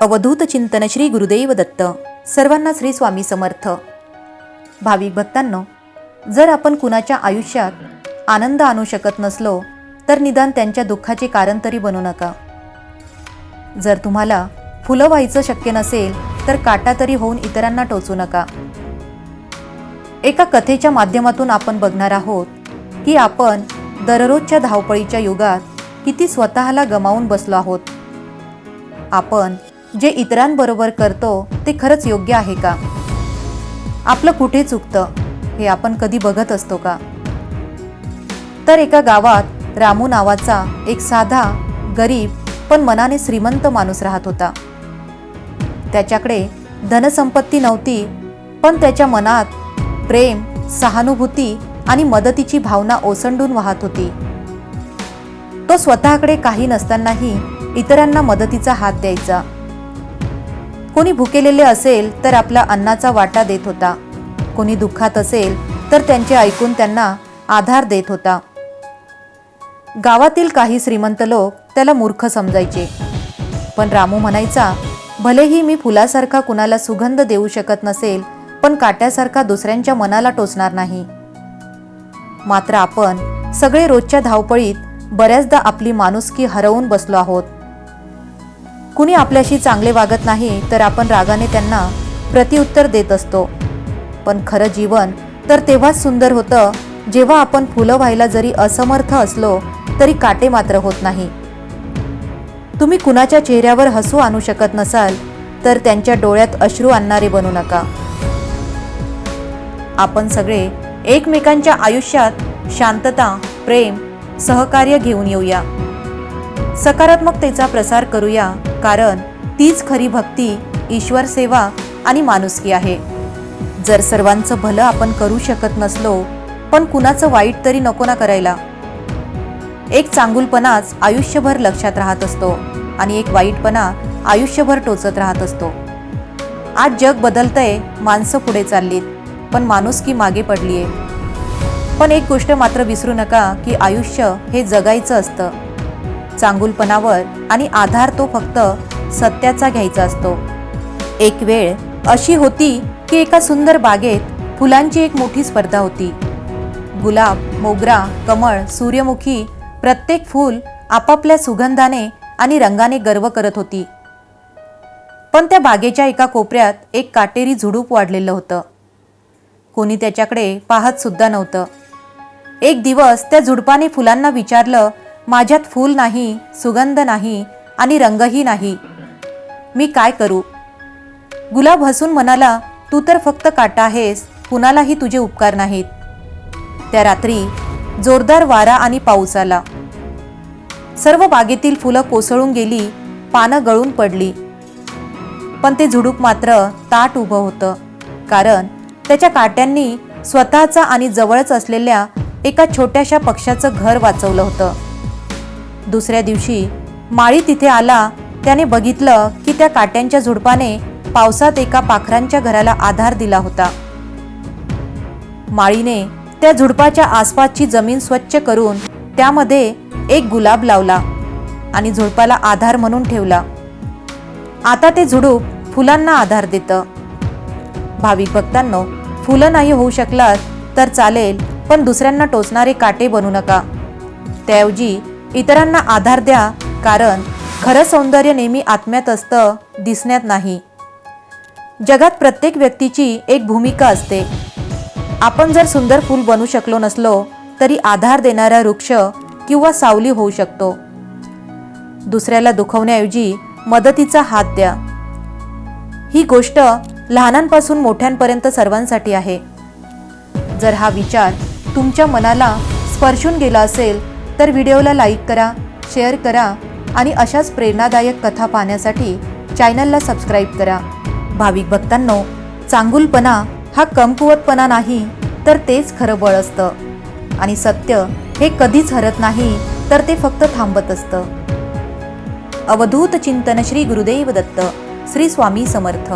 अवधूत चिंतन श्री गुरुदेव दत्त. सर्वांना श्री स्वामी समर्थ. भाविक भक्तांनो जर आपण कुणाच्या आयुष्यात आनंद आणू शकत नसलो तर निदान त्यांच्या दुःखाचे कारण तरी बनू नका. जर तुम्हाला फुलं व्हायचं शक्य नसेल तर काटा तरी होऊन इतरांना टोचू नका. एका कथेच्या माध्यमातून आपण बघणार आहोत की आपण दररोजच्या धावपळीच्या युगात किती स्वतःला गमावून बसलो आहोत. आपण जे इतरांबरोबर करतो ते खरंच योग्य आहे का? आपलं कुठे चुकतं हे आपण कधी बघत असतो का? तर एका गावात रामू नावाचा एक साधा गरीब पण मनाने श्रीमंत माणूस राहत होता. त्याच्याकडे धनसंपत्ती नव्हती पण त्याच्या मनात प्रेम सहानुभूती आणि मदतीची भावना ओसंडून वाहत होती. तो स्वतःकडे काही नसतानाही इतरांना मदतीचा हात द्यायचा. कोणी भुकेलेले असेल तर आपला अन्नाचा वाटा देत होता. कोणी दुःखात असेल तर त्यांचे ऐकून त्यांना आधार देत होता. गावातील काही श्रीमंत लोक त्याला मूर्ख समजायचे. पण रामू म्हणायचा भलेही मी फुलासारखा कुणाला सुगंध देऊ शकत नसेल पण काट्यासारखा दुसऱ्यांच्या मनाला टोचणार नाही. मात्र आपण सगळे रोजच्या धावपळीत बऱ्याचदा आपली माणुसकी हरवून बसलो आहोत. कुणी आपल्याशी चांगले वागत नाही तर आपण रागाने त्यांना प्रतिउत्तर देत असतो. पण खरं जीवन तर तेव्हाच सुंदर होतं जेव्हा आपण फुलं व्हायला जरी असमर्थ असलो तरी काटे मात्र होत नाही. तुम्ही कुणाच्या चेहऱ्यावर हसू आणू शकत नसाल तर त्यांच्या डोळ्यात अश्रू आणणारे बनू नका. आपण सगळे एकमेकांच्या आयुष्यात शांतता प्रेम सहकार्य घेऊन येऊया. सकारात्मकतेचा प्रसार करूया कारण तीच खरी भक्ती ईश्वर सेवा आणि माणुसकी आहे. जर सर्वांचं भलं आपण करू शकत नसलो पण कुणाचं वाईट तरी नको ना करायला. एक चांगुलपणाच आयुष्यभर लक्षात राहत असतो आणि एक वाईटपणा आयुष्यभर टोचत राहत असतो. आज जग बदलतंय माणसं पुढे चाललीत पण माणुसकी मागे पडलीये. पण एक गोष्ट मात्र विसरू नका की आयुष्य हे जगायचं असतं. चांगुलपणावर आणि आधार तो फक्त सत्याचा घ्यायचा असतो. एक वेळ अशी होती की एका सुंदर बागेत फुलांची एक मोठी स्पर्धा होती. गुलाब मोगरा कमळ सूर्यमुखी प्रत्येक फूल आपापल्या सुगंधाने आणि रंगाने गर्व करत होती. पण त्या बागेच्या एका कोपऱ्यात एक काटेरी झुडूप वाढलेलं होतं. कोणी त्याच्याकडे पाहत सुद्धा नव्हतं. एक दिवस त्या झुडपाने फुलांना विचारलं माझ्यात फूल नाही सुगंध नाही आणि रंगही नाही. मी काय करू? गुलाब हसून म्हणाला तू तर फक्त काटा आहेस कुणालाही तुझे उपकार नाहीत. त्या रात्री जोरदार वारा आणि पाऊस आला. सर्व बागेतील फुलं कोसळून गेली पानं गळून पडली. पण ते झुडूप मात्र ताट उभं होतं कारण त्याच्या काट्यांनी स्वतःचा आणि जवळच असलेल्या एका छोट्याशा पक्षाचं घर वाचवलं होतं. दुसऱ्या दिवशी माळी तिथे आला त्याने बघितलं की त्या काट्यांच्या झुडपाने पावसात एका पाखरांच्या घराला आधार दिला होता. माळीने त्या झुडपाच्या आसपासची जमीन स्वच्छ करून त्यामध्ये एक गुलाब लावला आणि झुडपाला आधार म्हणून ठेवला. आता ते झुडूप फुलांना आधार देतं. भाविक भक्तांनो फुलं नाही होऊ शकलात तर चालेल पण दुसऱ्यांना टोचणारे काटे बनू नका. त्याऐवजी इतरांना आधार द्या कारण खरं सौंदर्य नेहमी आत्म्यात असतं दिसण्यात नाही. जगात प्रत्येक व्यक्तीची एक भूमिका असते. आपण जर सुंदर फूल बनू शकलो नसलो तरी आधार देणारा वृक्ष किंवा सावली होऊ शकतो. दुसऱ्याला दुखवण्याऐवजी मदतीचा हात द्या. ही गोष्ट लहानांपासून मोठ्यांपर्यंत सर्वांसाठी आहे. जर हा विचार तुमच्या मनाला स्पर्शून गेला असेल तर व्हिडिओला लाईक करा शेअर करा आणि अशाच प्रेरणादायक कथा पाहण्यासाठी चॅनलला सबस्क्राईब करा. भाविक भक्तांनो चांगुलपणा हा कमकुवतपणा नाही तर तेच खरं बळ असतं. आणि सत्य हे कधीच हरत नाही तर ते फक्त थांबत असतं. अवधूत चिंतन श्री गुरुदेव दत्त श्री स्वामी समर्थ.